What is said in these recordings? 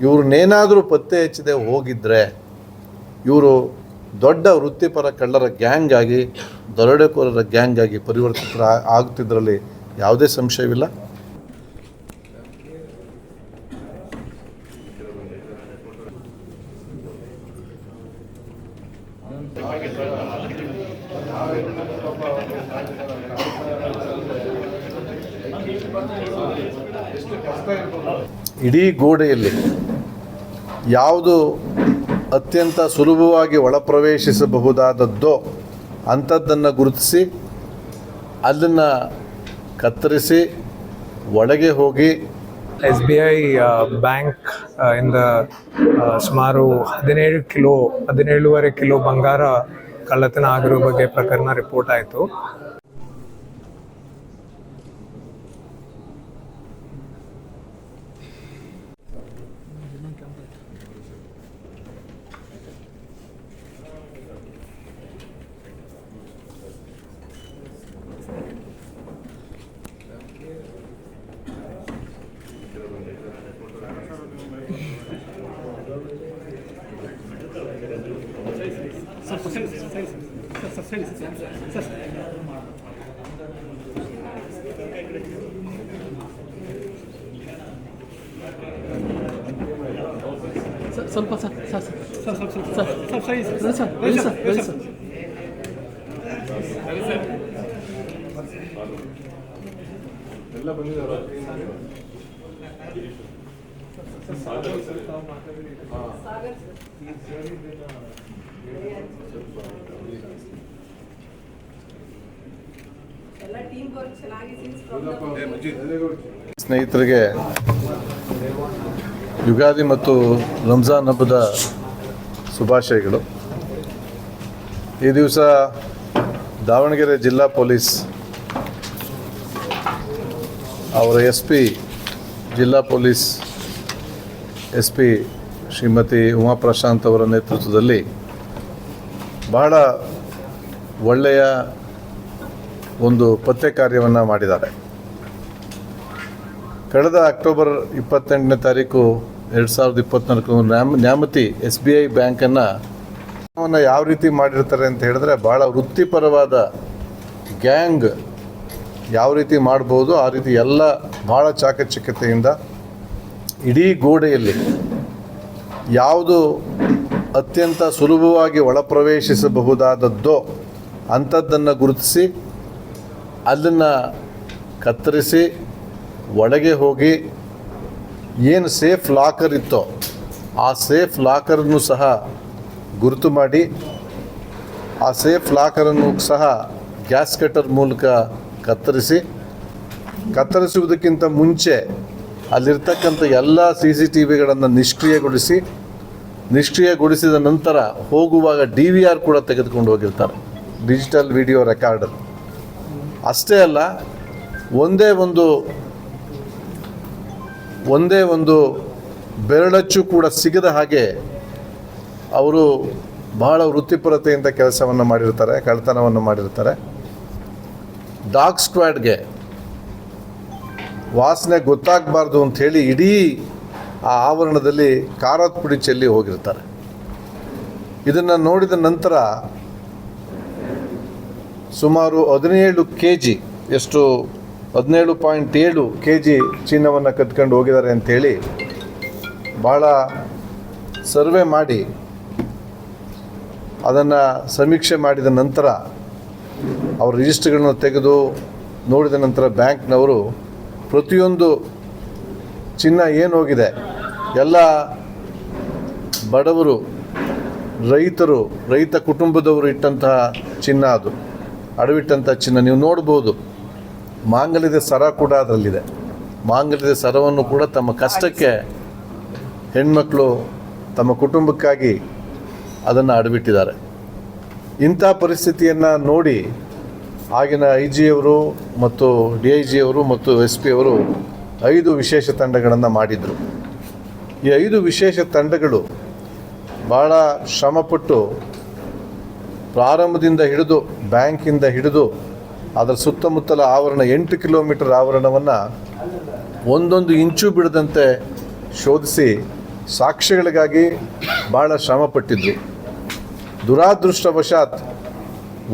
ಇವ್ರನ್ನೇನಾದರೂ ಪತ್ತೆ ಹಚ್ಚದೆ ಹೋಗಿದ್ದರೆ ಇವರು ದೊಡ್ಡ ವೃತ್ತಿಪರ ಕಳ್ಳರ ಗ್ಯಾಂಗ್ ಆಗಿ, ದರೋಡೆಕೋರರ ಗ್ಯಾಂಗ್ ಆಗಿ ಪರಿವರ್ತಿತರ ಆಗುತ್ತಿದ್ದರಲ್ಲಿ ಯಾವುದೇ ಸಂಶಯವಿಲ್ಲ. ಇಡೀ ಗೋಡೆಯಲ್ಲಿ ಯಾವುದು ಅತ್ಯಂತ ಸುಲಭವಾಗಿ ಒಳಪ್ರವೇಶಿಸಬಹುದಾದದ್ದೋ ಅಂಥದ್ದನ್ನು ಗುರುತಿಸಿ ಅದನ್ನು ಕತ್ತರಿಸಿ ಒಳಗೆ ಹೋಗಿ ಎಸ್ ಬಿ ಐ ಬ್ಯಾಂಕ್ ಇಂದ ಸುಮಾರು ಹದಿನೇಳು ಕಿಲೋ, ಹದಿನೇಳುವರೆ ಕಿಲೋ ಬಂಗಾರ ಕಳ್ಳತನ ಆಗಿರೋ ಬಗ್ಗೆ ಪ್ರಕರಣ ರಿಪೋರ್ಟ್ ಆಯಿತು. ಸರ್ ಸರಿ ಸರ್ ಸರ್ ಸರಿ sir sir sir sir sir ಸ್ನೇಹಿತರಿಗೆ ಯುಗಾದಿ ಮತ್ತು ರಂಜಾನ್ ಹಬ್ಬದ ಶುಭಾಶಯಗಳು. ಈ ದಿವಸ ದಾವಣಗೆರೆ ಜಿಲ್ಲಾ ಪೊಲೀಸ್ ಅವರ ಎಸ್ ಪಿ, ಜಿಲ್ಲಾ police S P Shrimati Uma Prashanth ಅವರ ನೇತೃತ್ವದಲ್ಲಿ ಬಹಳ ಒಳ್ಳೆಯ ಒಂದು ಪತ್ತೆ ಕಾರ್ಯವನ್ನು ಮಾಡಿದ್ದಾರೆ. ಕಳೆದ ಅಕ್ಟೋಬರ್ ಇಪ್ಪತ್ತೆಂಟನೇ ತಾರೀಕು ಎರಡು ಸಾವಿರದ ಇಪ್ಪತ್ನಾಲ್ಕು ನ್ಯಾಮ್ ನ್ಯಾಮತಿ ಎಸ್ ಬಿ ಐ ಬ್ಯಾಂಕನ್ನು ಯಾವ ರೀತಿ ಮಾಡಿರ್ತಾರೆ ಅಂತ ಹೇಳಿದ್ರೆ ಭಾಳ ವೃತ್ತಿಪರವಾದ ಗ್ಯಾಂಗ್ ಯಾವ ರೀತಿ ಮಾಡ್ಬೋದು, ಆ ರೀತಿ ಎಲ್ಲ ಭಾಳ ಚಾಕಚಕ್ಯತೆಯಿಂದ ಇಡೀ ಗೋಡೆಯಲ್ಲಿ ಯಾವುದು ಅತ್ಯಂತ ಸುಲಭವಾಗಿ ಒಳಪ್ರವೇಶಿಸಬಹುದಾದದ್ದೋ ಅಂಥದ್ದನ್ನು ಗುರುತಿಸಿ ಅದನ್ನು ಕತ್ತರಿಸಿ, ಒಳಗೆ ಹೋಗಿ ಏನು ಸೇಫ್ ಲಾಕರ್ ಇತ್ತೋ ಆ ಸೇಫ್ ಲಾಕರನ್ನು ಸಹ ಗುರುತು ಮಾಡಿ, ಆ ಸೇಫ್ ಲಾಕರನ್ನು ಸಹ ಗ್ಯಾಸ್ ಕಟರ್ ಮೂಲಕ ಕತ್ತರಿಸಿ, ಕತ್ತರಿಸುವುದಕ್ಕಿಂತ ಮುಂಚೆ ಅಲ್ಲಿರ್ತಕ್ಕಂಥ ಎಲ್ಲ ಸಿ ಸಿ ಟಿ ವಿಗಳನ್ನು ನಿಷ್ಕ್ರಿಯಗೊಳಿಸಿ, ನಿಷ್ಕ್ರಿಯಗೊಳಿಸಿದ ನಂತರ ಹೋಗುವಾಗ ಡಿ ವಿ ಆರ್ ಕೂಡ ತೆಗೆದುಕೊಂಡು ಹೋಗಿರ್ತಾರೆ, ಡಿಜಿಟಲ್ ವಿಡಿಯೋ ರೆಕಾರ್ಡರ್. ಅಷ್ಟೇ ಅಲ್ಲ, ಒಂದೇ ಒಂದು ಒಂದೇ ಒಂದು ಬೆರಳಚ್ಚು ಕೂಡ ಸಿಗದ ಹಾಗೆ ಅವರು ಬಹಳ ವೃತ್ತಿಪರತೆಯಿಂದ ಕೆಲಸವನ್ನು ಮಾಡಿರ್ತಾರೆ ಕಳ್ತನವನ್ನು ಮಾಡಿರ್ತಾರೆ. ಡಾಗ್ ಸ್ಕ್ವಾಡ್ಗೆ ವಾಸನೆ ಗೊತ್ತಾಗಬಾರ್ದು ಅಂಥೇಳಿ ಇಡೀ ಆ ಆವರಣದಲ್ಲಿ ಖಾರದ ಪುಡಿ ಚೆಲ್ಲಿ ಹೋಗಿರ್ತಾರೆ. ಇದನ್ನು ನೋಡಿದ ನಂತರ ಸುಮಾರು ಹದಿನೇಳು ಕೆ ಜಿ ಎಷ್ಟು ಹದಿನೇಳು ಪಾಯಿಂಟ್ ಏಳು ಕೆ ಜಿ ಚಿನ್ನವನ್ನು ಕದ್ಕೊಂಡು ಹೋಗಿದ್ದಾರೆ ಅಂಥೇಳಿ ಭಾಳ ಸರ್ವೆ ಮಾಡಿ ಅದನ್ನು ಸಮೀಕ್ಷೆ ಮಾಡಿದ ನಂತರ ಅವ್ರ ರಿಜಿಸ್ಟ್ರ್ಗಳನ್ನು ತೆಗೆದು ನೋಡಿದ ನಂತರ ಬ್ಯಾಂಕ್ನವರು ಪ್ರತಿಯೊಂದು ಚಿನ್ನ ಏನು ಹೋಗಿದೆ, ಎಲ್ಲ ಬಡವರು, ರೈತರು, ರೈತ ಕುಟುಂಬದವರು ಇಟ್ಟಂತಹ ಚಿನ್ನ ಅದು ಅಡವಿಟ್ಟಂಥ ಚಿನ್ನ ನೀವು ನೋಡ್ಬೋದು. ಮಾಂಗಲ್ಯದ ಸರ ಕೂಡ ಅದರಲ್ಲಿದೆ. ಮಾಂಗಲ್ಯದ ಸರವನ್ನು ಕೂಡ ತಮ್ಮ ಕಷ್ಟಕ್ಕೆ ಹೆಣ್ಮಕ್ಕಳು ತಮ್ಮ ಕುಟುಂಬಕ್ಕಾಗಿ ಅದನ್ನು ಅಡವಿಟ್ಟಿದ್ದಾರೆ ಇಂಥ ಪರಿಸ್ಥಿತಿಯನ್ನು ನೋಡಿ ಆಗಿನ ಐ ಜಿಯವರು ಮತ್ತು ಡಿ ಐ ಜಿಯವರು ಮತ್ತು ಎಸ್ ಪಿ ಅವರು ಐದು ವಿಶೇಷ ತಂಡಗಳನ್ನು ಮಾಡಿದರು. ಈ ಐದು ವಿಶೇಷ ತಂಡಗಳು ಭಾಳ ಶ್ರಮಪಟ್ಟು ಪ್ರಾರಂಭದಿಂದ ಹಿಡಿದು ಬ್ಯಾಂಕಿಂದ ಹಿಡಿದು ಅದರ ಸುತ್ತಮುತ್ತಲ ಆವರಣ ಎಂಟು ಕಿಲೋಮೀಟರ್ ಆವರಣವನ್ನು ಒಂದೊಂದು ಇಂಚು ಬಿಡದಂತೆ ಶೋಧಿಸಿ ಸಾಕ್ಷ್ಯಗಳಿಗಾಗಿ ಭಾಳ ಶ್ರಮಪಟ್ಟಿದ್ದರು ದುರಾದೃಷ್ಟವಶಾತ್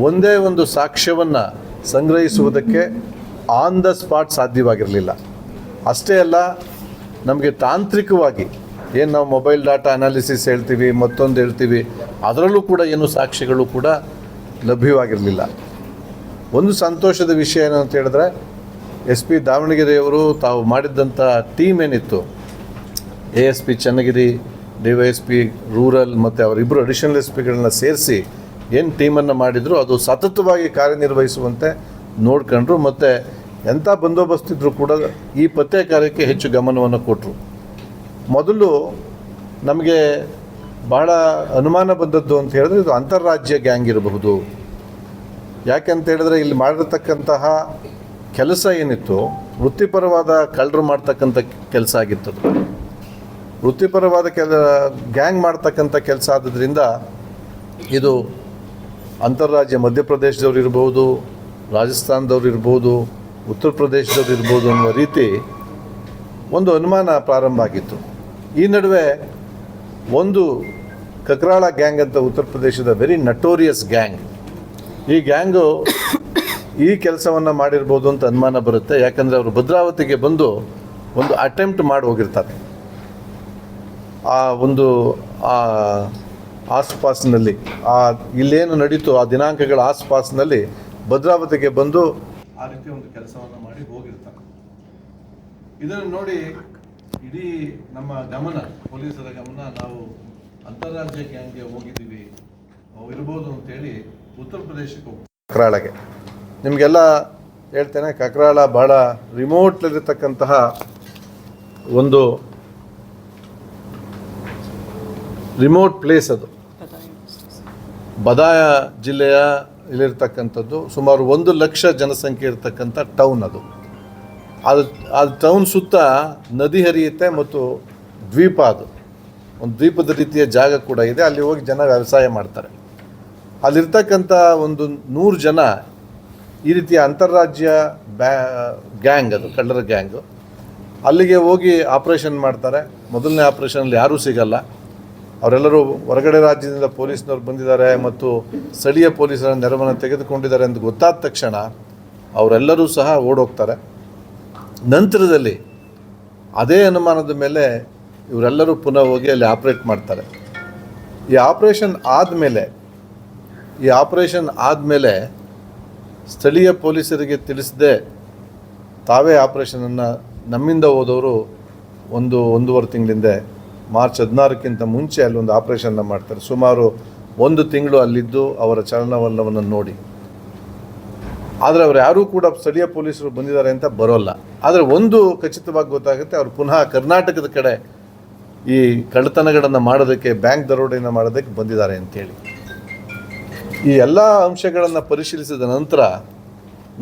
ಒಂದೇ ಒಂದು ಸಾಕ್ಷ್ಯವನ್ನು ಸಂಗ್ರಹಿಸುವುದಕ್ಕೆ ಆನ್ ದ ಸ್ಪಾಟ್ ಸಾಧ್ಯವಾಗಿರಲಿಲ್ಲ. ಅಷ್ಟೇ ಅಲ್ಲ, ನಮಗೆ ತಾಂತ್ರಿಕವಾಗಿ ಏನು ನಾವು ಮೊಬೈಲ್ ಡಾಟಾ ಅನಾಲಿಸಿಸ್ ಹೇಳ್ತೀವಿ, ಮತ್ತೊಂದು ಹೇಳ್ತೀವಿ, ಅದರಲ್ಲೂ ಕೂಡ ಏನು ಸಾಕ್ಷ್ಯಗಳು ಕೂಡ ಲಭ್ಯವಾಗಿರಲಿಲ್ಲ. ಒಂದು ಸಂತೋಷದ ವಿಷಯ ಏನು ಅಂತ ಹೇಳಿದ್ರೆ, ಎಸ್ ಪಿ ದಾವಣಗೆರೆಯವರು ತಾವು ಮಾಡಿದ್ದಂಥ ಟೀಮ್ ಏನಿತ್ತು? A S P Channagiri D Y S P rural ಮತ್ತು ಅವರಿಬ್ಬರು ಅಡಿಷನಲ್ ಎಸ್ ಪಿಗಳನ್ನ ಸೇರಿಸಿ ಏನು ಟೀಮನ್ನು ಮಾಡಿದ್ರು, ಅದು ಸತತವಾಗಿ ಕಾರ್ಯನಿರ್ವಹಿಸುವಂತೆ ನೋಡ್ಕೊಂಡ್ರು ಮತ್ತು ಎಂಥ ಬಂದೋಬಸ್ತ್ ಇದ್ದರೂ ಕೂಡ ಈ ಪತ್ತೆ ಕಾರ್ಯಕ್ಕೆ ಹೆಚ್ಚು ಗಮನವನ್ನು ಕೊಟ್ಟರು ಮೊದಲು ನಮಗೆ ಭಾಳ ಅನುಮಾನ ಬಂದದ್ದು ಅಂತ ಹೇಳಿದ್ರೆ ಇದು ಅಂತಾರಾಜ್ಯ ಗ್ಯಾಂಗ್ ಇರಬಹುದು. ಯಾಕೆಂತ ಹೇಳಿದ್ರೆ ಇಲ್ಲಿ ಮಾಡಿರ್ತಕ್ಕಂತಹ ಕೆಲಸ ಏನಿತ್ತು, ವೃತ್ತಿಪರವಾದ ಕಳ್ಳರು ಮಾಡ್ತಕ್ಕಂಥ ಕೆಲಸ ಆಗಿತ್ತು ವೃತ್ತಿಪರವಾದ ಕೆಲ, ಗ್ಯಾಂಗ್ ಮಾಡ್ತಕ್ಕಂಥ ಕೆಲಸ ಆದ್ದರಿಂದ ಇದು ಅಂತಾರಾಜ್ಯ ಮಧ್ಯಪ್ರದೇಶದವ್ರು ಇರ್ಬೋದು, ರಾಜಸ್ಥಾನದವ್ರು ಇರ್ಬೋದು, ಉತ್ತರ ಪ್ರದೇಶದವ್ರು ಇರ್ಬೋದು ಅನ್ನುವ ರೀತಿ ಒಂದು ಅನುಮಾನ ಪ್ರಾರಂಭ ಆಗಿತ್ತು. ಈ ನಡುವೆ ಒಂದು ಕಕ್ರಾಳ ಗ್ಯಾಂಗ್ ಅಂತ ಉತ್ತರ ಪ್ರದೇಶದ ವೆರಿ ನಟೋರಿಯಸ್ ಗ್ಯಾಂಗ್. ಈ ಗ್ಯಾಂಗು ಈ ಕೆಲಸವನ್ನು ಮಾಡಿರ್ಬೋದು ಅಂತ ಅನುಮಾನ ಬರುತ್ತೆ. ಯಾಕಂದರೆ ಅವರು ಭದ್ರಾವತಿಗೆ ಬಂದು ಒಂದು ಅಟೆಂಪ್ಟ್ ಮಾಡಿ ಹೋಗಿರ್ತಾರೆ. ಆ ಒಂದು, ಆ ಆಸ್ಪಾಸ್ನಲ್ಲಿ, ಆ ಇಲ್ಲೇನು ನಡೀತು, ಆ ದಿನಾಂಕಗಳ ಆಸ್ಪಾಸ್ನಲ್ಲಿ ಭದ್ರಾವತಿಗೆ ಬಂದು ಆ ರೀತಿ ಒಂದು ಕೆಲಸವನ್ನು ಮಾಡಿ ಹೋಗಿರ್ತಾರೆ. ಇದನ್ನು ನೋಡಿ ಇಡೀ ನಮ್ಮ ಗಮನ, ಪೊಲೀಸರ ಗಮನ ನಾವು ಅಂತಾರಾಜ್ಯ ಗ್ಯಾಂಗ್ಗೆ ಹೋಗಿದ್ದೀವಿ. ಇರ್ಬೋದು ಅಂತೇಳಿ ಉತ್ತರ ಪ್ರದೇಶಕ್ಕೆ ಕಕ್ರಾಳಗೆ. ನಿಮಗೆಲ್ಲ ಹೇಳ್ತೇನೆ, ಕಕ್ರಾಳ ಬಹಳ ರಿಮೋಟ್ಲಿರತಕ್ಕಂತಹ ಒಂದು ರಿಮೋಟ್ ಪ್ಲೇಸ್ ಅದು. ಬದಾಯ ಜಿಲ್ಲೆಯ ಇಲ್ಲಿರ್ತಕ್ಕಂಥದ್ದು ಸುಮಾರು ಒಂದು ಲಕ್ಷ ಜನಸಂಖ್ಯೆ ಇರತಕ್ಕಂಥ ಟೌನ್ ಅದು. ಅದು ಅದು ಟೌನ್ ಸುತ್ತ ನದಿ ಹರಿಯುತ್ತೆ ಮತ್ತು ದ್ವೀಪ ಅದು. ಒಂದು ದ್ವೀಪದ ರೀತಿಯ ಜಾಗ ಕೂಡ ಇದೆ, ಅಲ್ಲಿ ಹೋಗಿ ಜನ ವ್ಯವಸಾಯ ಮಾಡ್ತಾರೆ. ಅಲ್ಲಿರ್ತಕ್ಕಂಥ ಒಂದು ನೂರು ಜನ ಈ ರೀತಿಯ ಅಂತಾರಾಜ್ಯ ಬ್ಯಾ, ಗ್ಯಾಂಗ್ ಅದು, ಕಳ್ಳರ ಗ್ಯಾಂಗು. ಅಲ್ಲಿಗೆ ಹೋಗಿ ಆಪ್ರೇಷನ್ ಮಾಡ್ತಾರೆ. ಮೊದಲನೇ ಆಪ್ರೇಷನಲ್ಲಿ ಯಾರೂ ಸಿಗಲ್ಲ. ಅವರೆಲ್ಲರೂ ಹೊರಗಡೆ ರಾಜ್ಯದಿಂದ ಪೊಲೀಸ್ನವ್ರು ಬಂದಿದ್ದಾರೆ ಮತ್ತು ಸ್ಥಳೀಯ ಪೊಲೀಸರ ನೆರವನ್ನು ತೆಗೆದುಕೊಂಡಿದ್ದಾರೆ ಎಂದು ಗೊತ್ತಾದ ತಕ್ಷಣ ಅವರೆಲ್ಲರೂ ಸಹ ಓಡೋಗ್ತಾರೆ. ನಂತರದಲ್ಲಿ ಅದೇ ಅನುಮಾನದ ಮೇಲೆ ಇವರೆಲ್ಲರೂ ಪುನಃ ಹೋಗಿ ಅಲ್ಲಿ ಆಪ್ರೇಟ್ ಮಾಡ್ತಾರೆ. ಈ ಆಪ್ರೇಷನ್ ಆದಮೇಲೆ ಈ ಆಪರೇಷನ್ ಆದಮೇಲೆ ಸ್ಥಳೀಯ ಪೊಲೀಸರಿಗೆ ತಿಳಿಸದೆ ತಾವೇ ಆಪರೇಷನನ್ನು ನಮ್ಮಿಂದ ಹೋದವರು ಒಂದು ಒಂದೂವರೆ ತಿಂಗಳಿಂದೆ, ಮಾರ್ಚ್ ಹದಿನಾರಕ್ಕಿಂತ ಮುಂಚೆ ಅಲ್ಲಿ ಒಂದು ಆಪರೇಷನ್ನ ಮಾಡ್ತಾರೆ. ಸುಮಾರು ಒಂದು ತಿಂಗಳು ಅಲ್ಲಿದ್ದು ಅವರ ಚಲನವಲನವನ್ನು ನೋಡಿ. ಆದರೆ ಅವ್ರು ಯಾರೂ ಕೂಡ ಸ್ಥಳೀಯ ಪೊಲೀಸರು ಬಂದಿದ್ದಾರೆ ಅಂತ ಬರೋಲ್ಲ. ಆದರೆ ಒಂದು ಖಚಿತವಾಗಿ ಗೊತ್ತಾಗುತ್ತೆ, ಅವರು ಪುನಃ ಕರ್ನಾಟಕದ ಕಡೆ ಈ ಕಳ್ಳತನಗಳನ್ನು ಮಾಡೋದಕ್ಕೆ, ಬ್ಯಾಂಕ್ ದರೋಡೆಯನ್ನು ಮಾಡೋದಕ್ಕೆ ಬಂದಿದ್ದಾರೆ ಅಂತೇಳಿ. ಈ ಎಲ್ಲ ಅಂಶಗಳನ್ನು ಪರಿಶೀಲಿಸಿದ ನಂತರ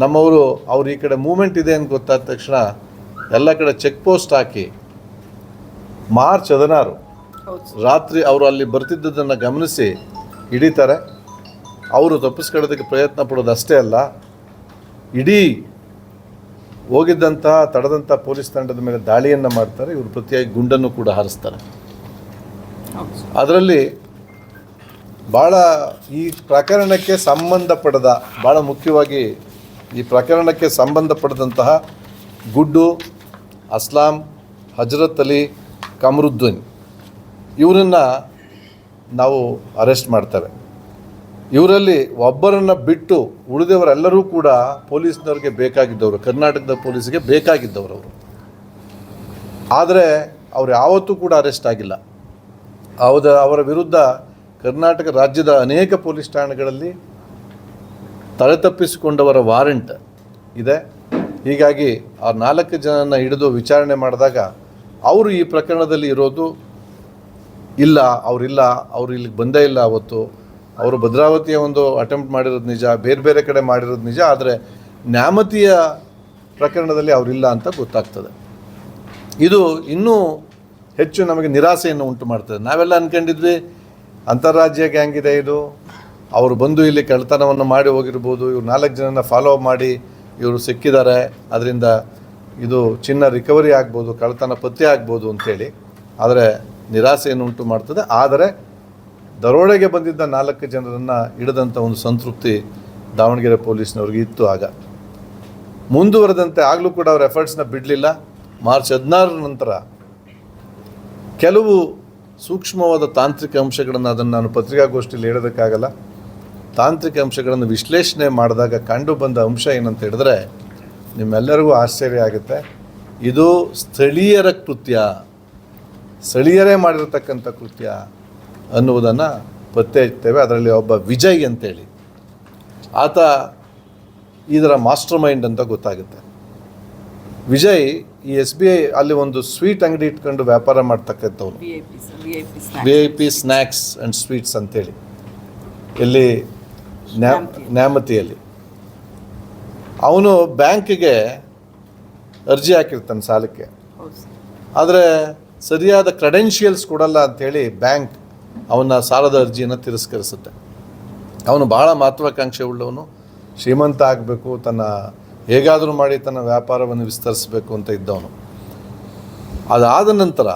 ನಮ್ಮವರು ಅವ್ರು ಈ ಕಡೆ ಮೂಮೆಂಟ್ ಇದೆ ಅಂತ ಗೊತ್ತಾದ ತಕ್ಷಣ ಎಲ್ಲ ಕಡೆ ಚೆಕ್ ಪೋಸ್ಟ್ ಹಾಕಿ ಮಾರ್ಚ್ ಹದಿನಾರು ರಾತ್ರಿ ಅವರು ಅಲ್ಲಿ ಬರ್ತಿದ್ದದನ್ನು ಗಮನಿಸಿ ಹಿಡಿತಾರೆ. ಅವರು ತಪ್ಪಿಸ್ಕೊಳ್ಳೋದಕ್ಕೆ ಪ್ರಯತ್ನ ಪಡೋದು ಅಷ್ಟೇ ಅಲ್ಲ ಇಡೀ ಹೋಗಿದ್ದಂತಹ ತಡೆದಂಥ ಪೊಲೀಸ್ ತಂಡದ ಮೇಲೆ ದಾಳಿಯನ್ನು ಮಾಡ್ತಾರೆ ಇವರು ಪ್ರತಿಯಾಗಿ ಗುಂಡನ್ನು ಕೂಡ ಹಾರಿಸ್ತಾರೆ. ಅದರಲ್ಲಿ ಭಾಳ ಈ ಪ್ರಕರಣಕ್ಕೆ ಸಂಬಂಧಪಡದ ಭಾಳ ಮುಖ್ಯವಾಗಿ ಈ ಪ್ರಕರಣಕ್ಕೆ ಸಂಬಂಧಪಡದಂತಹ ಗುಡ್ಡು, ಅಸ್ಲಾಂ, ಹಜರತ್ ಅಲಿ, ಕಮರುದ್ದೀನ್, ಇವರನ್ನು ನಾವು ಅರೆಸ್ಟ್ ಮಾಡ್ತೇವೆ. ಇವರಲ್ಲಿ ಒಬ್ಬರನ್ನು ಬಿಟ್ಟು ಉಳಿದವರೆಲ್ಲರೂ ಕೂಡ ಪೊಲೀಸ್ನವ್ರಿಗೆ ಬೇಕಾಗಿದ್ದವರು, ಕರ್ನಾಟಕದ ಪೊಲೀಸಿಗೆ ಬೇಕಾಗಿದ್ದವರು ಅವರು. ಆದರೆ ಅವ್ರು ಯಾವತ್ತೂ ಕೂಡ ಅರೆಸ್ಟ್ ಆಗಿಲ್ಲ. ಅವದ ಅವರ ವಿರುದ್ಧ ಕರ್ನಾಟಕ ರಾಜ್ಯದ ಅನೇಕ ಪೊಲೀಸ್ ಠಾಣೆಗಳಲ್ಲಿ ತಲೆತಪ್ಪಿಸಿಕೊಂಡವರ ವಾರೆಂಟ್ ಇದೆ. ಹೀಗಾಗಿ ಆ ನಾಲ್ಕು ಜನನ ಹಿಡಿದು ವಿಚಾರಣೆ ಮಾಡಿದಾಗ ಅವರು ಈ ಪ್ರಕರಣದಲ್ಲಿ ಇರೋದು ಇಲ್ಲ ಅವರಿಲ್ಲ ಅವರು ಇಲ್ಲಿಗೆ ಬಂದೇ ಇಲ್ಲ ಅವತ್ತು. ಅವರು ಭದ್ರಾವತಿಯ ಒಂದು ಅಟೆಂಪ್ಟ್ ಮಾಡಿರೋದು ನಿಜ, ಬೇರೆ ಬೇರೆ ಕಡೆ ಮಾಡಿರೋದು ನಿಜ, ಆದರೆ ನ್ಯಾಮತಿಯ ಪ್ರಕರಣದಲ್ಲಿ ಅವರಿಲ್ಲ ಅಂತ ಗೊತ್ತಾಗ್ತದೆ. ಇದು ಇನ್ನೂ ಹೆಚ್ಚು ನಮಗೆ ನಿರಾಸೆಯನ್ನು ಉಂಟು ಮಾಡ್ತದೆ. ನಾವೆಲ್ಲ ಅಂದ್ಕೊಂಡಿದ್ವಿ ಅಂತಾರಾಜ್ಯ ಗ್ಯಾಂಗ್ ಇದೆ ಇದು. ಅವರು ಬಂದು ಇಲ್ಲಿ ಕಳ್ತನವನ್ನು ಮಾಡಿ ಹೋಗಿರ್ಬೋದು. ಇವ್ರು ನಾಲ್ಕು ಜನನ ಫಾಲೋ ಮಾಡಿ ಇವರು ಸಿಕ್ಕಿದ್ದಾರೆ. ಅದರಿಂದ ಇದು ಚಿನ್ನ ರಿಕವರಿ ಆಗ್ಬೋದು ಕಳ್ತನ ಪತ್ತೆ ಆಗ್ಬೋದು ಅಂತೇಳಿ. ಆದರೆ ನಿರಾಸೆಯನ್ನು ಉಂಟು ಮಾಡ್ತದೆ. ಆದರೆ ದರೋಡೆಗೆ ಬಂದಿದ್ದ ನಾಲ್ಕು ಜನರನ್ನು ಹಿಡಿದಂಥ ಒಂದು ಸಂತೃಪ್ತಿ ದಾವಣಗೆರೆ ಪೊಲೀಸ್ನವ್ರಿಗೆ ಇತ್ತು ಆಗ. ಮುಂದುವರೆದಂತೆ ಆಗಲೂ ಕೂಡ ಅವ್ರ ಎಫರ್ಟ್ಸ್ನ ಬಿಡಲಿಲ್ಲ. ಮಾರ್ಚ್ ಹದಿನಾರರ ನಂತರ ಕೆಲವು ಸೂಕ್ಷ್ಮವಾದ ತಾಂತ್ರಿಕ ಅಂಶಗಳನ್ನು ಅದನ್ನು ನಾನು ಪತ್ರಿಕಾಗೋಷ್ಠಿಯಲ್ಲಿ ಹೇಳೋದಕ್ಕಾಗಲ್ಲ. ತಾಂತ್ರಿಕ ಅಂಶಗಳನ್ನು ವಿಶ್ಲೇಷಣೆ ಮಾಡಿದಾಗ ಕಂಡು ಬಂದ ಅಂಶ ಏನಂತ ಹೇಳಿದ್ರೆ, ನಿಮ್ಮೆಲ್ಲರಿಗೂ ಆಶ್ಚರ್ಯ ಆಗುತ್ತೆ. ಇದು ಸ್ಥಳೀಯರ ಕೃತ್ಯ, ಸ್ಥಳೀಯರೇ ಮಾಡಿರತಕ್ಕಂಥ ಕೃತ್ಯ ಅನ್ನುವುದನ್ನು ಪತ್ತೆ ಹಚ್ತೇವೆ ಅದರಲ್ಲಿ ಒಬ್ಬ ವಿಜಯ್ ಅಂತೇಳಿ. ಆತ ಇದರ ಮಾಸ್ಟರ್ ಮೈಂಡ್ ಅಂತ ಗೊತ್ತಾಗುತ್ತೆ. ವಿಜಯ್ ಈ ಎಸ್ ಬಿ ಐ ಅಲ್ಲಿ ಒಂದು ಸ್ವೀಟ್ ಅಂಗಡಿ ಇಟ್ಕೊಂಡು ವ್ಯಾಪಾರ ಮಾಡ್ತಕ್ಕಂಥವ್ರು. V I P snacks and sweets ಅಂತೇಳಿ. ಇಲ್ಲಿ ನ್ಯಾ ನ್ಯಾಮತಿಯಲ್ಲಿ. ಅವನು ಬ್ಯಾಂಕಿಗೆ ಅರ್ಜಿ ಹಾಕಿರ್ತಾನೆ ಸಾಲಕ್ಕೆ. ಆದರೆ ಸರಿಯಾದ ಕ್ರೆಡೆನ್ಷಿಯಲ್ಸ್ ಕೊಡಲ್ಲ ಅಂಥೇಳಿ ಬ್ಯಾಂಕ್ ಅವನ ಸಾಲದ ಅರ್ಜಿಯನ್ನು ತಿರಸ್ಕರಿಸುತ್ತೆ. ಅವನು ಬಹಳ ಮಹತ್ವಾಕಾಂಕ್ಷೆ ಉಳ್ಳವನು. ಶ್ರೀಮಂತ ಆಗಬೇಕು ತನ್ನ ಹೇಗಾದರೂ ಮಾಡಿ ತನ್ನ ವ್ಯಾಪಾರವನ್ನು ವಿಸ್ತರಿಸಬೇಕು ಅಂತ ಇದ್ದವನು. ಅದಾದ ನಂತರ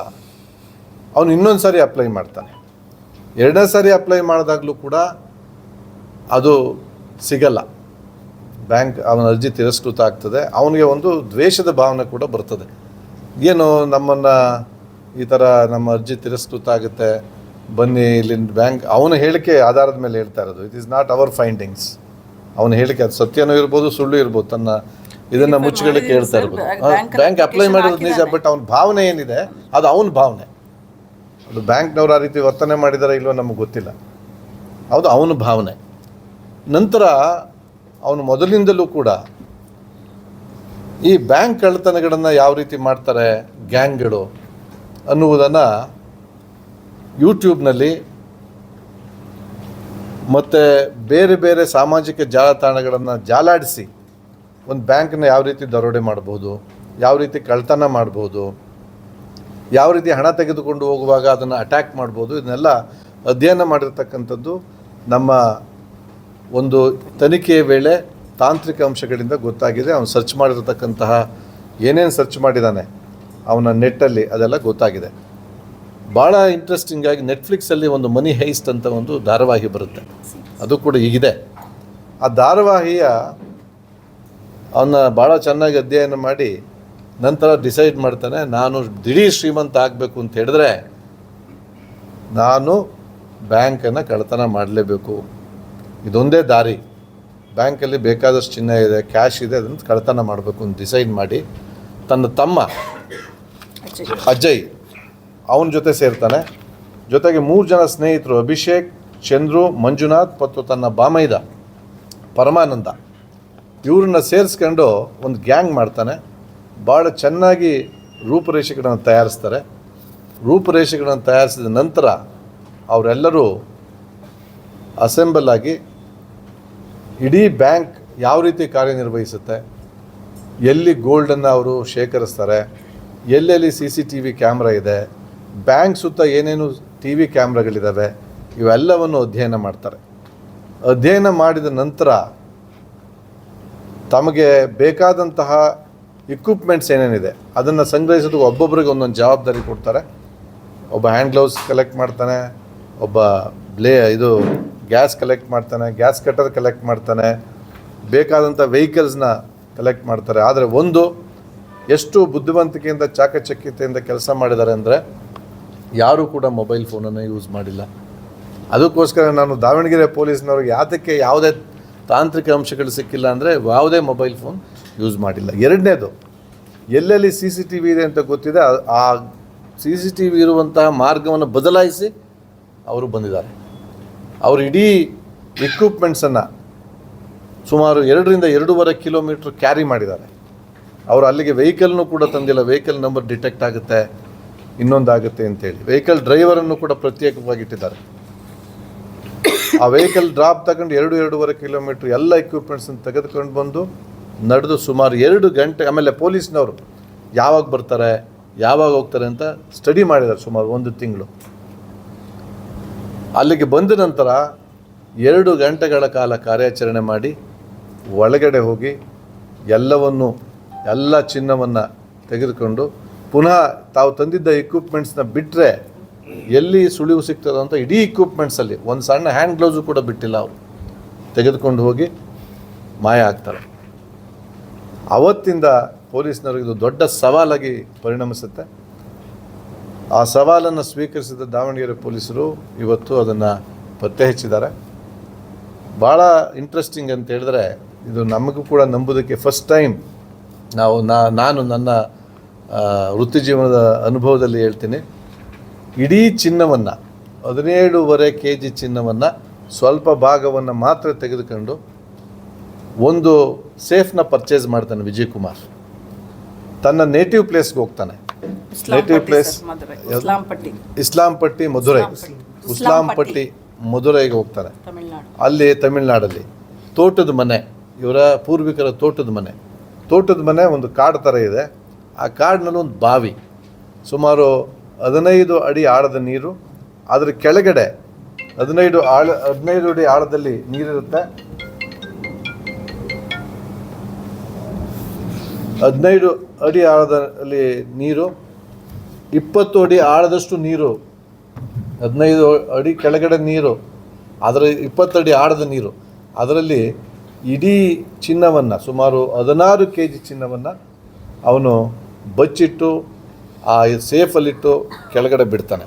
ಅವನು ಇನ್ನೊಂದು ಸಾರಿ ಅಪ್ಲೈ ಮಾಡ್ತಾನೆ. ಎರಡನೇ ಸಾರಿ ಅಪ್ಲೈ ಮಾಡಿದಾಗಲೂ ಕೂಡ ಅದು ಸಿಗಲ್ಲ. ಬ್ಯಾಂಕ್ ಅವನ ಅರ್ಜಿ ತಿರಸ್ಕೃತ ಆಗ್ತದೆ. ಅವನಿಗೆ ಒಂದು ದ್ವೇಷದ ಭಾವನೆ ಕೂಡ ಬರ್ತದೆ. ಏನು ನಮ್ಮನ್ನು ಈ ಥರ ನಮ್ಮ ಅರ್ಜಿ ತಿರಸ್ಕೃತ ಆಗುತ್ತೆ, ಬನ್ನಿ ಇಲ್ಲಿ ಬ್ಯಾಂಕ್, ಅವನ ಹೇಳಿಕೆ ಆಧಾರದ ಮೇಲೆ ಹೇಳ್ತಾ ಇರೋದು. It is not our findings ಅವನ ಹೇಳಿಕೆ ಅದು ಸತ್ಯನೂ ಇರ್ಬೋದು ಸುಳ್ಳು ಇರ್ಬೋದು ತನ್ನ ಇದನ್ನ ಮುಚ್ಚುಗಳಿಗೆ ಹೇಳ್ತಾ ಇರ್ಬೋದು. ಬ್ಯಾಂಕ್ ಅಪ್ಲೈ ಮಾಡಿರೋದು ನಿಜ. ಬಟ್ ಅವನ ಭಾವನೆ ಏನಿದೆ ಅದು ಅವನ ಭಾವನೆ. ಅದು ಬ್ಯಾಂಕ್ನವ್ರು ಆ ರೀತಿ ವರ್ತನೆ ಮಾಡಿದಾರೆ ಇಲ್ವೋ ನಮಗೆ ಗೊತ್ತಿಲ್ಲ. ಅದು ಅವನ ಭಾವನೆ. ನಂತರ ಅವನು ಮೊದಲಿಂದಲೂ ಕೂಡ ಈ ಬ್ಯಾಂಕ್ ಕಳ್ಳತನಗಳನ್ನು ಯಾವ ರೀತಿ ಮಾಡ್ತಾರೆ ಗ್ಯಾಂಗ್ಗಳು ಅನ್ನುವುದನ್ನು ಯೂಟ್ಯೂಬ್ನಲ್ಲಿ ಮತ್ತು ಬೇರೆ ಬೇರೆ ಸಾಮಾಜಿಕ ಜಾಲತಾಣಗಳನ್ನು ಜಾಲಾಡಿಸಿ ಒಂದು ಬ್ಯಾಂಕನ್ನ ಯಾವ ರೀತಿ ದರೋಡೆ ಮಾಡ್ಬೋದು, ಯಾವ ರೀತಿ ಕಳ್ತನ ಮಾಡ್ಬೋದು, ಯಾವ ರೀತಿ ಹಣ ತೆಗೆದುಕೊಂಡು ಹೋಗುವಾಗ ಅದನ್ನು ಅಟ್ಯಾಕ್ ಮಾಡ್ಬೋದು, ಇದನ್ನೆಲ್ಲ ಅಧ್ಯಯನ ಮಾಡಿರ್ತಕ್ಕಂಥದ್ದು ನಮ್ಮ ಒಂದು ತನಿಖೆಯ ವೇಳೆ ತಾಂತ್ರಿಕ ಅಂಶಗಳಿಂದ ಗೊತ್ತಾಗಿದೆ. ಅವನು ಸರ್ಚ್ ಮಾಡಿರತಕ್ಕಂತಹ ಏನೇನು ಸರ್ಚ್ ಮಾಡಿದ್ದಾನೆ ಅವನ ನೆಟ್ಟಲ್ಲಿ ಅದೆಲ್ಲ ಗೊತ್ತಾಗಿದೆ. ಭಾಳ ಇಂಟ್ರೆಸ್ಟಿಂಗ್ ಆಗಿ ನೆಟ್ಫ್ಲಿಕ್ಸಲ್ಲಿ ಒಂದು ಮನಿ ಹೈಸ್ಟ್ ಅಂತ ಒಂದು ಧಾರಾವಾಹಿ ಬರುತ್ತೆ. ಅದು ಕೂಡ ಈಗಿದೆ. ಆ ಧಾರಾವಾಹಿಯ ಅವನ್ನ ಭಾಳ ಚೆನ್ನಾಗಿ ಅಧ್ಯಯನ ಮಾಡಿ ನಂತರ ಡಿಸೈಡ್ ಮಾಡ್ತಾನೆ, ನಾನು ದಿಢೀರ್ ಶ್ರೀಮಂತ ಆಗಬೇಕು ಅಂತ ಹೇಳಿದ್ರೆ ನಾನು ಬ್ಯಾಂಕನ್ನು ಕಳ್ಳತನ ಮಾಡಲೇಬೇಕು. ಇದೊಂದೇ ದಾರಿ. ಬ್ಯಾಂಕಲ್ಲಿ ಬೇಕಾದಷ್ಟು ಚಿನ್ನ ಇದೆ ಕ್ಯಾಶ್ ಇದೆ, ಅದನ್ನು ಕಳ್ಳತನ ಮಾಡಬೇಕು ಅಂತ ಡಿಸೈಡ್ ಮಾಡಿ, ತನ್ನ ತಮ್ಮ ಅಜಯ್ ಅವನ ಜೊತೆ ಸೇರ್ತಾನೆ. ಜೊತೆಗೆ ಮೂರು ಜನ ಸ್ನೇಹಿತರು ಅಭಿಷೇಕ್, ಚಂದ್ರು, ಮಂಜುನಾಥ್ ಮತ್ತು ತನ್ನ ಬಾಮೈದ, ಪರಮಾನಂದ. ಇವ್ರನ್ನ ಸೇರಿಸ್ಕೊಂಡು ಒಂದು ಗ್ಯಾಂಗ್ ಮಾಡ್ತಾನೆ. ಭಾಳ ಚೆನ್ನಾಗಿ ರೂಪುರೇಷೆಗಳನ್ನು ತಯಾರಿಸ್ತಾರೆ. ರೂಪುರೇಷೆಗಳನ್ನು ತಯಾರಿಸಿದ ನಂತರ ಅವರೆಲ್ಲರೂ ಅಸೆಂಬಲ್ ಆಗಿ ಇಡೀ ಬ್ಯಾಂಕ್ ಯಾವ ರೀತಿ ಕಾರ್ಯನಿರ್ವಹಿಸುತ್ತೆ, ಎಲ್ಲಿ ಗೋಲ್ಡನ್ನು ಅವರು ಶೇಖರಿಸ್ತಾರೆ, ಎಲ್ಲೆಲ್ಲಿ C C T V camera ಇದೆ ಬ್ಯಾಂಕ್ ಸುತ್ತ ಏನೇನು ಟಿ ವಿ ಕ್ಯಾಮ್ರಾಗಳಿದ್ದಾವೆ ಇವೆಲ್ಲವನ್ನು ಅಧ್ಯಯನ ಮಾಡ್ತಾರೆ. ಅಧ್ಯಯನ ಮಾಡಿದ ನಂತರ ತಮಗೆ ಬೇಕಾದಂತಹ ಇಕ್ವಿಪ್ಮೆಂಟ್ಸ್ ಏನೇನಿದೆ, ಅದನ್ನು ಸಂಗ್ರಹಿಸೋದು ಒಬ್ಬೊಬ್ಬರಿಗೆ ಒಂದೊಂದು ಜವಾಬ್ದಾರಿ ಕೊಡ್ತಾರೆ. ಒಬ್ಬ ಹ್ಯಾಂಡ್ ಗ್ಲೌಸ್ ಕಲೆಕ್ಟ್ ಮಾಡ್ತಾನೆ, ಒಬ್ಬ ಬ್ಲೇ, ಇದು ಗ್ಯಾಸ್ ಕಲೆಕ್ಟ್ ಮಾಡ್ತಾನೆ ಗ್ಯಾಸ್ ಕಟರ್ ಕಲೆಕ್ಟ್ ಮಾಡ್ತಾನೆ ಬೇಕಾದಂಥ ವೆಹಿಕಲ್ಸ್ನ ಕಲೆಕ್ಟ್ ಮಾಡ್ತಾರೆ. ಆದರೆ ಒಂದು, ಎಷ್ಟು ಬುದ್ಧಿವಂತಿಕೆಯಿಂದ, ಚಾಕಚಕ್ಯತೆಯಿಂದ ಕೆಲಸ ಮಾಡಿದ್ದಾರೆ ಅಂದರೆ ಯಾರೂ ಕೂಡ ಮೊಬೈಲ್ ಫೋನನ್ನು ಯೂಸ್ ಮಾಡಿಲ್ಲ. ಅದಕ್ಕೋಸ್ಕರ ನಾನು ದಾವಣಗೆರೆ ಪೊಲೀಸ್ನವ್ರಿಗೆ ಯಾತಕ್ಕೆ ಯಾವುದೇ ತಾಂತ್ರಿಕ ಅಂಶಗಳು ಸಿಕ್ಕಿಲ್ಲ ಅಂದರೆ ಯಾವುದೇ ಮೊಬೈಲ್ ಫೋನ್ ಯೂಸ್ ಮಾಡಿಲ್ಲ. ಎರಡನೇದು, ಎಲ್ಲೆಲ್ಲಿ ಸಿ ಸಿ ಟಿ ವಿ ಇದೆ ಅಂತ ಗೊತ್ತಿದೆ, ಆ- ಸಿ ಸಿ ಟಿ ವಿ ಇರುವಂತಹ ಮಾರ್ಗವನ್ನು ಬದಲಾಯಿಸಿ ಅವರು ಬಂದಿದ್ದಾರೆ. ಅವರು ಇಡೀ ಇಕ್ವಿಪ್ಮೆಂಟ್ಸನ್ನು ಸುಮಾರು ಎರಡರಿಂದ ಎರಡೂವರೆ ಕಿಲೋಮೀಟ್ರ್ ಕ್ಯಾರಿ ಮಾಡಿದ್ದಾರೆ. ಅವರು ಅಲ್ಲಿಗೆ ವೆಹಿಕಲ್ನು ಕೂಡ ತಂದಿಲ್ಲ. ವೆಹಿಕಲ್ ನಂಬರ್ ಡಿಟೆಕ್ಟ್ ಆಗುತ್ತೆ. ಇನ್ನೊಂದಾಗುತ್ತೆ ಅಂತೇಳಿ. ವೆಹಿಕಲ್ ಡ್ರೈವರನ್ನು ಕೂಡ ಪ್ರತ್ಯೇಕವಾಗಿ ಇಟ್ಟಿದ್ದಾರೆ. ಆ ವೆಹಿಕಲ್ ಡ್ರಾಪ್ ತಗೊಂಡು ಎರಡು, ಎರಡೂವರೆ ಕಿಲೋಮೀಟ್ರ್ ಎಲ್ಲ ಎಕ್ವಿಪ್ಮೆಂಟ್ಸನ್ನು ತೆಗೆದುಕೊಂಡು ಬಂದು ನಡೆದು ಸುಮಾರು ಎರಡು ಗಂಟೆ, ಆಮೇಲೆ ಪೊಲೀಸ್ನವರು ಯಾವಾಗ ಬರ್ತಾರೆ, ಯಾವಾಗ ಹೋಗ್ತಾರೆ ಅಂತ ಸ್ಟಡಿ ಮಾಡಿದ್ದಾರೆ ಸುಮಾರು ಒಂದು ತಿಂಗಳು. ಅಲ್ಲಿಗೆ ಬಂದ ನಂತರ ಎರಡು ಗಂಟೆಗಳ ಕಾಲ ಕಾರ್ಯಾಚರಣೆ ಮಾಡಿ ಒಳಗಡೆ ಹೋಗಿ ಎಲ್ಲವನ್ನು, ಎಲ್ಲ ಚಿನ್ನವನ್ನು ತೆಗೆದುಕೊಂಡು ಪುನಃ ತಾವು ತಂದಿದ್ದ ಇಕ್ವಿಪ್ಮೆಂಟ್ಸ್ನ ಬಿಟ್ಟರೆ ಎಲ್ಲಿ ಸುಳಿವು ಸಿಗ್ತದೆ ಅಂತ ಇಡೀ ಇಕ್ವಿಪ್ಮೆಂಟ್ಸಲ್ಲಿ ಒಂದು ಸಣ್ಣ ಹ್ಯಾಂಡ್ ಗ್ಲೌಸು ಕೂಡ ಬಿಟ್ಟಿಲ್ಲ ಅವರು. ತೆಗೆದುಕೊಂಡು ಹೋಗಿ ಮಾಯ ಆಗ್ತಾರೆ. ಅವತ್ತಿಂದ ಪೊಲೀಸ್ನವ್ರಿಗೆ ಇದು ದೊಡ್ಡ ಸವಾಲಾಗಿ ಪರಿಣಮಿಸುತ್ತೆ. ಆ ಸವಾಲನ್ನು ಸ್ವೀಕರಿಸಿದ ದಾವಣಗೆರೆ ಪೊಲೀಸರು ಇವತ್ತು ಅದನ್ನು ಪತ್ತೆ ಹಚ್ಚಿದ್ದಾರೆ ಭಾಳ ಇಂಟ್ರೆಸ್ಟಿಂಗ್ ಅಂತ ಹೇಳಿದ್ರೆ, ಇದು ನಮಗೂ ಕೂಡ ನಂಬೋದಕ್ಕೆ ಫಸ್ಟ್ ಟೈಮ್ ನಾವು ನಾನು ನನ್ನ ವೃತ್ತಿ ಜೀವನದ ಅನುಭವದಲ್ಲಿ ಹೇಳ್ತೀನಿ. ಇಡೀ ಚಿನ್ನವನ್ನು ಹದಿನೇಳುವರೆ ಕೆ ಜಿ ಚಿನ್ನವನ್ನು ಸ್ವಲ್ಪ ಭಾಗವನ್ನು ಮಾತ್ರ ತೆಗೆದುಕೊಂಡು ಒಂದು ಸೇಫ್ನ ಪರ್ಚೇಸ್ ಮಾಡ್ತಾನೆ ವಿಜಯ್ ಕುಮಾರ್ ತನ್ನ ನೇಟಿವ್ ಪ್ಲೇಸ್ಗೆ ಹೋಗ್ತಾನೆ. Native place Islam Islampatti. Madurai Madurai Islampatti. ಮಧುರೈಗೆ ಹೋಗ್ತಾರೆ. ತಮಿಳ್ನಾಡು. ಅಲ್ಲಿ ತಮಿಳ್ನಾಡಲ್ಲಿ. ತೋಟದ ಮನೆ ಇವರ ಪೂರ್ವಿಕರ ತೋಟದ ಮನೆ. ತೋಟದ ಮನೆ ಒಂದು ಕಾಡು ಥರ ಇದೆ. ಆ ಕಾಡಿನಲ್ಲಿ ಒಂದು ಬಾವಿ, ಸುಮಾರು ಹದಿನೈದು ಅಡಿ ಆಳದ ನೀರು ಅದರ ಕೆಳಗಡೆ ಹದಿನೈದು ಆಳ, ಹದಿನೈದು ಅಡಿ ಆಳದಲ್ಲಿ ನೀರಿರುತ್ತೆ. ಹದಿನೈದು ಅಡಿ ಆಳದಲ್ಲಿ ನೀರು, ಇಪ್ಪತ್ತು ಅಡಿ ಆಳದಷ್ಟು ನೀರು, ಹದಿನೈದು ಅಡಿ ಕೆಳಗಡೆ ನೀರು ಅದರ ಅಡಿ ಆಳದ ನೀರು. ಅದರಲ್ಲಿ ಇಡೀ ಚಿನ್ನವನ್ನು, ಸುಮಾರು ಹದಿನಾರು ಕೆ ಜಿ ಚಿನ್ನವನ್ನು ಅವನು ಬಚ್ಚಿಟ್ಟು, ಆ ಸೇಫಲ್ಲಿಟ್ಟು ಕೆಳಗಡೆ ಬಿಡ್ತಾನೆ.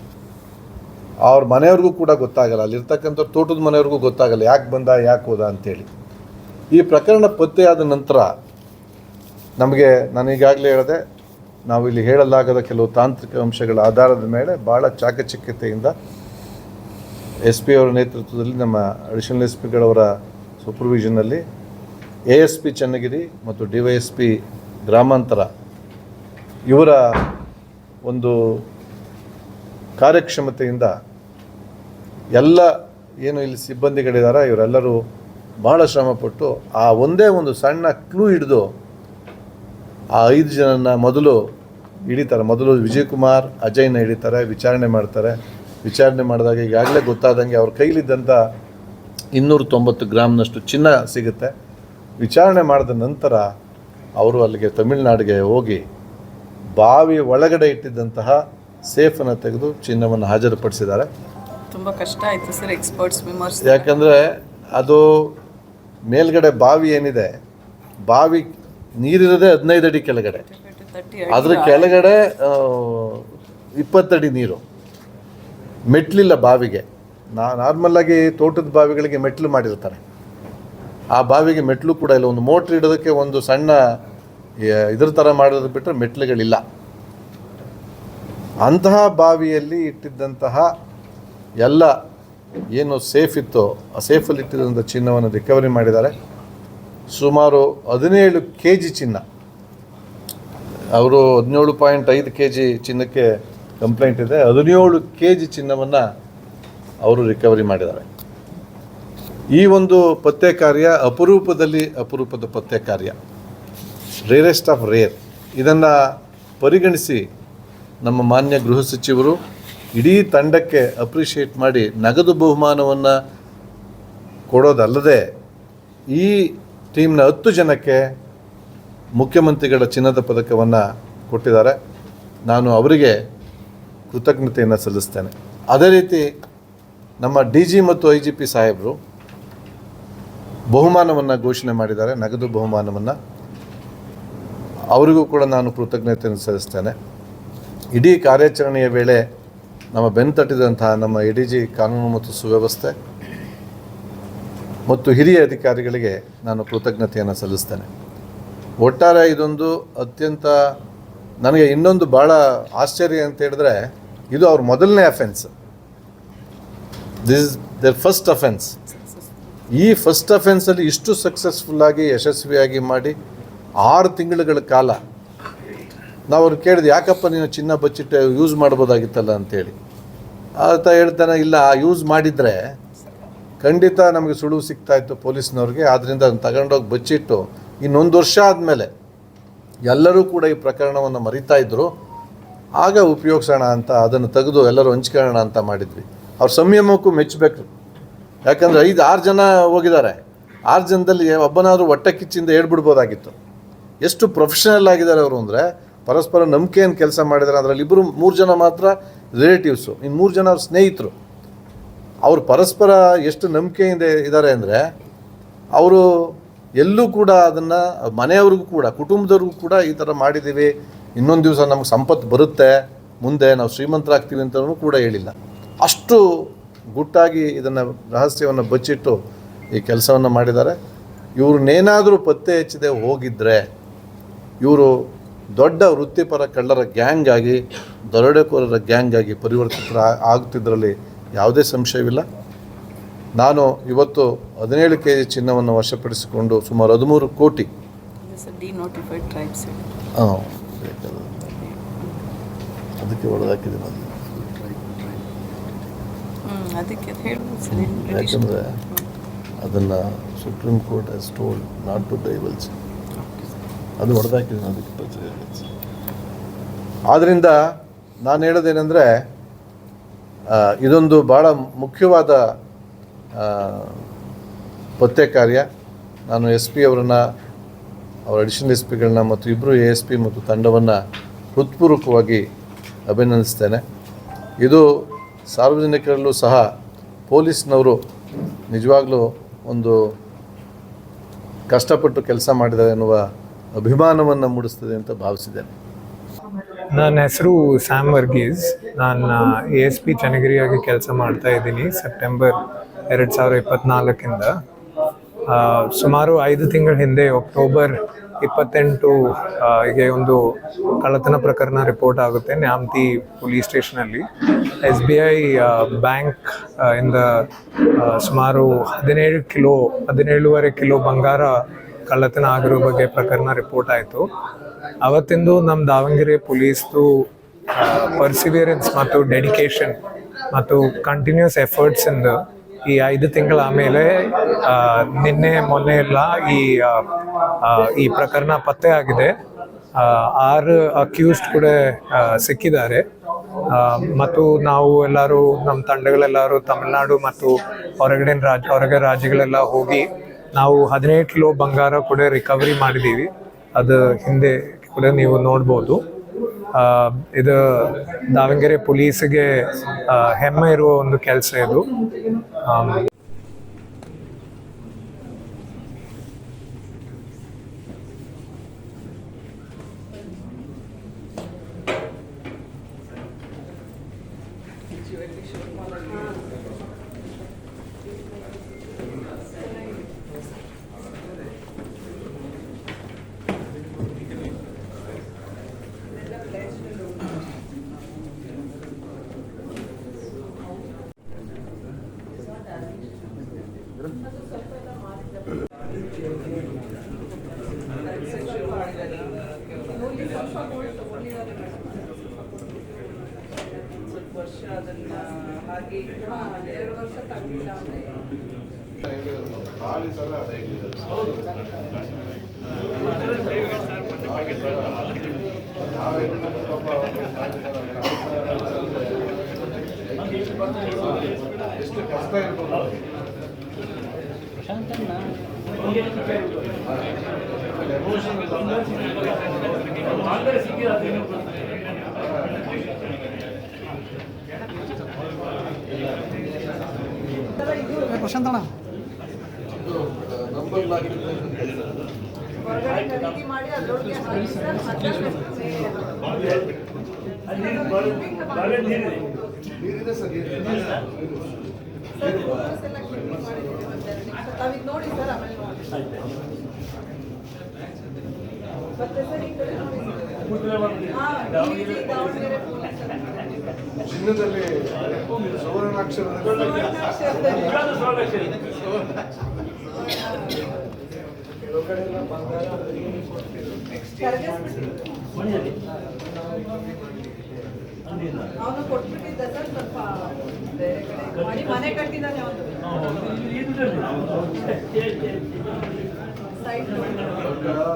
ಅವ್ರ ಮನೆಯವ್ರಿಗೂ ಕೂಡ ಗೊತ್ತಾಗಲ್ಲ, ಅಲ್ಲಿರ್ತಕ್ಕಂಥ ತೋಟದ ಮನೆಯವ್ರಿಗೂ ಗೊತ್ತಾಗಲ್ಲ, ಯಾಕೆ ಬಂದ, ಯಾಕೆ ಹೋದ ಅಂತೇಳಿ. ಈ ಪ್ರಕರಣ ಪತ್ತೆಯಾದ ನಂತರ ನಮಗೆ ನಾನು ಈಗಾಗಲೇ ಹೇಳಿದೆ, ನಾವು ಇಲ್ಲಿ ಹೇಳಲಾಗದ ಕೆಲವು ತಾಂತ್ರಿಕ ಅಂಶಗಳ ಆಧಾರದ ಮೇಲೆ ಭಾಳ ಚಾಕಚಕ್ಯತೆಯಿಂದ ಎಸ್ ಪಿ ಅವರ ನೇತೃತ್ವದಲ್ಲಿ ನಮ್ಮ ಅಡಿಷನಲ್ ಎಸ್ ಪಿಗಳವರ ಸೂಪರ್ವಿಷನ್ನಲ್ಲಿ ಎ ಎಸ್ ಪಿ ಚನ್ನಗಿರಿ ಮತ್ತು ಡಿ ವೈ ಎಸ್ ಪಿ ಗ್ರಾಮಾಂತರ ಇವರ ಒಂದು ಕಾರ್ಯಕ್ಷಮತೆಯಿಂದ ಎಲ್ಲ ಏನು ಇಲ್ಲಿ ಸಿಬ್ಬಂದಿಗಳಿದ್ದಾರೆ, ಇವರೆಲ್ಲರೂ ಬಹಳ ಶ್ರಮಪಟ್ಟು ಆ ಒಂದೇ ಒಂದು ಸಣ್ಣ ಕ್ಲೂ ಹಿಡಿದು ಆ ಐದು ಜನನ ಮೊದಲು ಹಿಡಿತಾರೆ. ಮೊದಲು ವಿಜಯಕುಮಾರ್, ಅಜಯ್ನ ಹಿಡಿತಾರೆ, ವಿಚಾರಣೆ ಮಾಡ್ತಾರೆ. ವಿಚಾರಣೆ ಮಾಡಿದಾಗ ಈಗಾಗಲೇ ಗೊತ್ತಾದಂಗೆ ಅವ್ರ ಕೈಲಿದ್ದಂಥ ಇನ್ನೂರ ತೊಂಬತ್ತು ಗ್ರಾಮ್ನಷ್ಟು ಚಿನ್ನ ಸಿಗುತ್ತೆ. ವಿಚಾರಣೆ ಮಾಡಿದ ನಂತರ ಅವರು ಅಲ್ಲಿಗೆ ತಮಿಳುನಾಡಿಗೆ ಹೋಗಿ ಬಾವಿ ಒಳಗಡೆ ಇಟ್ಟಿದ್ದಂತಹ ಸೇಫನ್ನು ತೆಗೆದು ಚಿನ್ನವನ್ನು ಹಾಜರುಪಡಿಸಿದ್ದಾರೆ. ತುಂಬ ಕಷ್ಟ ಆಯಿತು ಸರ್ ಎಕ್ಸ್ಪರ್ಟ್ಸ್ ವಿಮರ್ಶೆ ಯಾಕಂದರೆ ಅದು ಮೇಲ್ಗಡೆ ಬಾವಿ ಏನಿದೆ ಬಾವಿ ನೀರಿರದೆ ಹದಿನೈದು ಅಡಿ ಕೆಳಗಡೆ. ಅದ್ರ ಕೆಳಗಡೆ ಇಪ್ಪತ್ತಡಿ ನೀರು ಮೆಟ್ಲಿಲ್ಲ ಬಾವಿಗೆ. ನಾ ನಾರ್ಮಲ್ಲಾಗಿ ತೋಟದ ಬಾವಿಗಳಿಗೆ ಮೆಟ್ಲು ಮಾಡಿರ್ತಾರೆ. ಆ ಬಾವಿಗೆ ಮೆಟ್ಲು ಕೂಡ ಇಲ್ಲ ಒಂದು ಮೋಟ್ರ್ ಇಡೋದಕ್ಕೆ ಒಂದು ಸಣ್ಣ ಇದ್ರ ಥರ ಮಾಡೋದು ಬಿಟ್ಟರೆ ಮೆಟ್ಲುಗಳಿಲ್ಲ. ಅಂತಹ ಬಾವಿಯಲ್ಲಿ ಇಟ್ಟಿದ್ದಂತಹ ಎಲ್ಲ ಏನು ಸೇಫ್ ಇತ್ತೋ, ಆ ಸೇಫಲ್ಲಿ ಇಟ್ಟಿದ್ದಂಥ ಚಿನ್ನವನ್ನು ರಿಕವರಿ ಮಾಡಿದ್ದಾರೆ. ಸುಮಾರು ಹದಿನೇಳು ಕೆ ಜಿ ಚಿನ್ನ. ಅವರು ಹದಿನೇಳು ಪಾಯಿಂಟ್ ಐದು ಕೆ ಜಿ ಚಿನ್ನಕ್ಕೆ ಕಂಪ್ಲೇಂಟ್ ಇದೆ. ಹದಿನೇಳು ಕೆ ಜಿ ಚಿನ್ನವನ್ನು ಅವರು ರಿಕವರಿ ಮಾಡಿದ್ದಾರೆ. ಈ ಒಂದು ಪತ್ತೆ ಕಾರ್ಯ ಅಪರೂಪದಲ್ಲಿ ಅಪರೂಪದ ಪತ್ತೆ ಕಾರ್ಯ. ರೇರೆಸ್ಟ್ ಆಫ್ ರೇರ್ ಇದನ್ನು ಪರಿಗಣಿಸಿ ನಮ್ಮ ಮಾನ್ಯ ಗೃಹ ಸಚಿವರು ಇಡೀ ತಂಡಕ್ಕೆ ಅಪ್ರಿಷಿಯೇಟ್ ಮಾಡಿ ನಗದು ಬಹುಮಾನವನ್ನು ಕೊಡೋದಲ್ಲದೆ ಈ ಟೀಮ್ನ ಹತ್ತು ಜನಕ್ಕೆ ಮುಖ್ಯಮಂತ್ರಿಗಳ ಚಿನ್ನದ ಪದಕವನ್ನು ಕೊಟ್ಟಿದ್ದಾರೆ. ನಾನು ಅವರಿಗೆ ಕೃತಜ್ಞತೆಯನ್ನು ಸಲ್ಲಿಸ್ತೇನೆ. ಅದೇ ರೀತಿ ನಮ್ಮ ಡಿ ಜಿ ಮತ್ತು ಐ ಜಿ ಪಿ ಸಾಹೇಬರು ಬಹುಮಾನವನ್ನು ಘೋಷಣೆ ಮಾಡಿದ್ದಾರೆ. ನಗದು ಬಹುಮಾನವನ್ನು ಅವರಿಗೂ ಕೂಡ ನಾನು ಕೃತಜ್ಞತೆಯನ್ನು ಸಲ್ಲಿಸ್ತೇನೆ. ಇಡೀ ಕಾರ್ಯಾಚರಣೆಯ ವೇಳೆ ನಮ್ಮ ಬೆನ್ತಟ್ಟಿದಂತಹ ನಮ್ಮ ಎ ಜಿ ಕಾನೂನು ಮತ್ತು ಸುವ್ಯವಸ್ಥೆ ಮತ್ತು ಹಿರಿಯ ಅಧಿಕಾರಿಗಳಿಗೆ ನಾನು ಕೃತಜ್ಞತೆಯನ್ನು ಸಲ್ಲಿಸ್ತೇನೆ. ಒಟ್ಟಾರೆ ಇದೊಂದು ಅತ್ಯಂತ ನನಗೆ ಇನ್ನೊಂದು ಭಾಳ ಆಶ್ಚರ್ಯ ಅಂತ ಹೇಳಿದ್ರೆ ಇದು ಅವ್ರ ಮೊದಲನೇ offence this is their first offence ಈ ಫಸ್ಟ್ ಅಫೆನ್ಸಲ್ಲಿ ಇಷ್ಟು ಸಕ್ಸಸ್ಫುಲ್ಲಾಗಿ ಯಶಸ್ವಿಯಾಗಿ ಮಾಡಿ ಆರು ತಿಂಗಳುಗಳ ಕಾಲ ನಾವು ಅವ್ರು ಕೇಳಿದೆ, ಯಾಕಪ್ಪ ನೀನು ಚಿನ್ನ ಬಚ್ಚಿಟ್ಟು ಯೂಸ್ ಮಾಡ್ಬೋದಾಗಿತ್ತಲ್ಲ? ಅಂತೇಳಿ. ಆತ ಹೇಳ್ತಾನೆ, ಇಲ್ಲ ಯೂಸ್ ಮಾಡಿದರೆ ಖಂಡಿತ ನಮಗೆ ಸುಳುವು ಸಿಗ್ತಾ ಇತ್ತು ಪೊಲೀಸ್ನವ್ರಿಗೆ. ಆದ್ದರಿಂದ ಅದನ್ನು ತಗೊಂಡೋಗಿ ಬಚ್ಚಿಟ್ಟು ಇನ್ನೊಂದು ವರ್ಷ ಆದಮೇಲೆ ಎಲ್ಲರೂ ಕೂಡ ಈ ಪ್ರಕರಣವನ್ನು ಮರಿತಾ ಇದ್ದರು ಆಗ ಉಪಯೋಗಿಸೋಣ ಅಂತ, ಅದನ್ನು ತೆಗೆದು ಎಲ್ಲರೂ ಹಂಚ್ಕೊಳ್ಳೋಣ ಅಂತ ಮಾಡಿದ್ವಿ. ಅವ್ರ ಸಂಯಮಕ್ಕೂ ಮೆಚ್ಚಬೇಕು ಯಾಕಂದರೆ ಐದು, ಆರು ಜನ ಹೋಗಿದ್ದಾರೆ. ಆರು ಜನದಲ್ಲಿ ಒಬ್ಬನಾದರೂ ಹೊಟ್ಟೆ ಕಿಚ್ಚಿಂದ ಹೇಳ್ಬಿಡ್ಬೋದಾಗಿತ್ತು. ಎಷ್ಟು ಪ್ರೊಫೆಷನಲ್ ಆಗಿದ್ದಾರೆ ಅವರು ಅಂದರೆ ಪರಸ್ಪರ ನಂಬಿಕೆಯನ್ನು ಕೆಲಸ ಮಾಡಿದ್ದಾರೆ. ಅದರಲ್ಲಿ ಇಬ್ಬರು ಮೂರು ಜನ ಮಾತ್ರ ರಿಲೇಟಿವ್ಸು ಇನ್ನು ಮೂರು ಜನ ಅವ್ರ ಸ್ನೇಹಿತರು. ಅವರು ಪರಸ್ಪರ ಎಷ್ಟು ನಂಬಿಕೆಯಿಂದ ಇದ್ದಾರೆ ಅಂದರೆ ಅವರು ಎಲ್ಲೂ ಕೂಡ ಅದನ್ನು ಮನೆಯವ್ರಿಗೂ ಕೂಡ, ಕುಟುಂಬದವ್ರಿಗೂ ಕೂಡ ಈ ಥರ ಮಾಡಿದ್ದೀವಿ. ಇನ್ನೊಂದು ದಿವಸ ನಮಗೆ ಸಂಪತ್ತು ಬರುತ್ತೆ. ಮುಂದೆ ನಾವು ಶ್ರೀಮಂತರಾಗ್ತೀವಿ ಅಂತಲೂ ಕೂಡ ಹೇಳಿಲ್ಲ. ಅಷ್ಟು ಗುಟ್ಟಾಗಿ ಇದನ್ನು ರಹಸ್ಯವನ್ನು ಬಚ್ಚಿಟ್ಟು ಈ ಕೆಲಸವನ್ನು ಮಾಡಿದ್ದಾರೆ. ಇವ್ರನ್ನೇನಾದರೂ ಪತ್ತೆ ಹಚ್ಚದೆ ಹೋಗಿದ್ದರೆ ಇವರು ದೊಡ್ಡ ವೃತ್ತಿಪರ ಕಳ್ಳರ ಗ್ಯಾಂಗ್ ಆಗಿ ದರೋಡೆಕೋರರ ಗ್ಯಾಂಗ್ ಆಗಿ ಪರಿವರ್ತಿತರ ಆಗುತ್ತಿದ್ದರಲ್ಲಿ ಯಾವುದೇ ಸಂಶಯವಿಲ್ಲ. ನಾನು ಇವತ್ತು ಹದಿನೇಳು ಕೆ ಜಿ ಚಿನ್ನವನ್ನು ವಶಪಡಿಸಿಕೊಂಡು ಸುಮಾರು ಹದಿಮೂರು ಕೋಟಿ ಹಾಂ ಅದಕ್ಕೆ ಯಾಕಂದರೆ ಅದನ್ನು supreme court has told not to divulge ಅದು ಹೊಡೆದಾಕಿದ್ದೀನಿ ಅದಕ್ಕೆ ಆದ್ದರಿಂದ ನಾನು ಹೇಳೋದೇನೆಂದರೆ ಇದೊಂದು ಭಾಳ ಮುಖ್ಯವಾದ ಪತ್ತೆ ಕಾರ್ಯ. ನಾನು ಎಸ್ ಪಿ ಅವರನ್ನು, ಅವರ ಅಡಿಷನಲ್ ಎಸ್ ಪಿಗಳನ್ನ ಮತ್ತು ಇಬ್ಬರು ಎ ಎಸ್ ಪಿ ಮತ್ತು ತಂಡವನ್ನು ಹೃತ್ಪೂರ್ವಕವಾಗಿ ಅಭಿನಂದಿಸ್ತೇನೆ. ಇದು ಸಾರ್ವಜನಿಕರಲ್ಲೂ ಸಹ ಪೊಲೀಸ್ನವರು ನಿಜವಾಗಲೂ ಒಂದು ಕಷ್ಟಪಟ್ಟು ಕೆಲಸ ಮಾಡಿದ್ದಾರೆ ಎನ್ನುವ ಅಭಿಮಾನವನ್ನು ಮೂಡಿಸ್ತದೆ ಅಂತ ಭಾವಿಸಿದ್ದೇನೆ. ನನ್ನ ಹೆಸರು ಸ್ಯಾಮ್ ವರ್ಗೀಸ್. ನಾನು ಎ ಎಸ್ ಪಿ ಚನ್ನಗಿರಿಯಾಗಿ ಕೆಲಸ ಮಾಡ್ತಾ ಇದ್ದೀನಿ ಸೆಪ್ಟೆಂಬರ್ ಎರಡು ಸಾವಿರ ಇಪ್ಪತ್ತ್ನಾಲ್ಕಿಂದ ಸುಮಾರು ಐದು ತಿಂಗಳ ಹಿಂದೆ ಅಕ್ಟೋಬರ್ ಇಪ್ಪತ್ತೆಂಟು ಗೆ ಒಂದು ಕಳ್ಳತನ ಪ್ರಕರಣ ರಿಪೋರ್ಟ್ ಆಗುತ್ತೆ ನ್ಯಾಮತಿ ಪೊಲೀಸ್ ಸ್ಟೇಷನಲ್ಲಿ. ಎಸ್ ಬಿ ಐ ಬ್ಯಾಂಕ್ ಇಂದ ಸುಮಾರು ಹದಿನೇಳು ಕಿಲೋ, ಹದಿನೇಳುವರೆ ಕಿಲೋ ಬಂಗಾರ ಕಳ್ಳತನ ಆಗಿರೋ ಬಗ್ಗೆ ಪ್ರಕರಣ ರಿಪೋರ್ಟ್ ಆಯಿತು. ಅವತ್ತಿಂದು ನಮ್ಮ ದಾವಣಗೆರೆ ಪೊಲೀಸ್ದು ಪರ್ಸಿವಿಯರೆನ್ಸ್ ಮತ್ತು ಡೆಡಿಕೇಶನ್ ಮತ್ತು ಕಂಟಿನ್ಯೂಸ್ ಎಫರ್ಟ್ಸ್ ಎಫರ್ಟ್ಸಿಂದ ಈ ಐದು ತಿಂಗಳ ಆಮೇಲೆ ನಿನ್ನೆ ಮೊನ್ನೆ ಎಲ್ಲ ಈ ಈ ಪ್ರಕರಣ ಪತ್ತೆ ಆಗಿದೆ. ಆರು ಅಕ್ಯೂಸ್ಡ್ ಕೂಡ ಸಿಕ್ಕಿದ್ದಾರೆ. ಮತ್ತು ನಾವು ಎಲ್ಲರೂ ನಮ್ಮ ತಂಡಗಳೆಲ್ಲರೂ ತಮಿಳ್ನಾಡು ಮತ್ತು ಹೊರಗಡೆ ರಾಜ್ಯ ಹೊರಗೆ ರಾಜ್ಯಗಳೆಲ್ಲ ಹೋಗಿ ನಾವು ಹದಿನೆಂಟು ಲೋ ಬಂಗಾರ ಕೂಡ ರಿಕವರಿ ಮಾಡಿದ್ದೀವಿ. ಅದು ಹಿಂದೆ ಕೂಡ ನೀವು ನೋಡ್ಬೋದು. ಇದು ದಾವಣಗೆರೆ ಪೊಲೀಸ್ಗೆ ಹೆಮ್ಮೆ ಇರುವ ಒಂದು ಕೆಲಸ ಇದು. ಪ್ರಶಾಂತ್ ಅಣ್ಣ ಹೊರಗಡೆ ಖರೀದಿ ಮಾಡಿ ಅದ್ರೊಳಗೆ ಹಾಕಿ ಸರ್ ಮತ್ತೆ ಸರ್ ಫೋಟೋಸ್ ಎಲ್ಲ ಕ್ಲಿಕ್ ಮಾಡಿದ್ದೀವಿ ಒಂದೆರಡು ನಿಮಿಷ ಅಣ್ಣ. ನೋಡಿ ಸರ್ ಆಮೇಲೆ ಮತ್ತೆ ಸರ್ ಈ ಕಡೆ ನೋಡಿ ಹಾಂ ಡಿ ದಾವಣಗೆರೆ ಪೊಲೀಸ್ ಅಂತ ಚಿನ್ನದಲ್ಲಿ ಸುವರ್ಣಾಕ್ಷರ ಅವನು ಕೊಟ್ಬಿಟ್ಟಿದ್ದ ಸರ್ ಸ್ವಲ್ಪ ಮಾಡಿ ಮನೆ ಕಟ್ಟಿದ್ದಾನೆ ಅವನು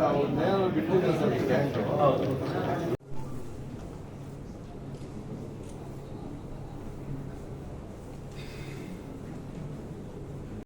ಅವ್ರನ್ನೇನಾದ್ರು ಬಿಟ್ಟಿದ್ರೆ ಸರ್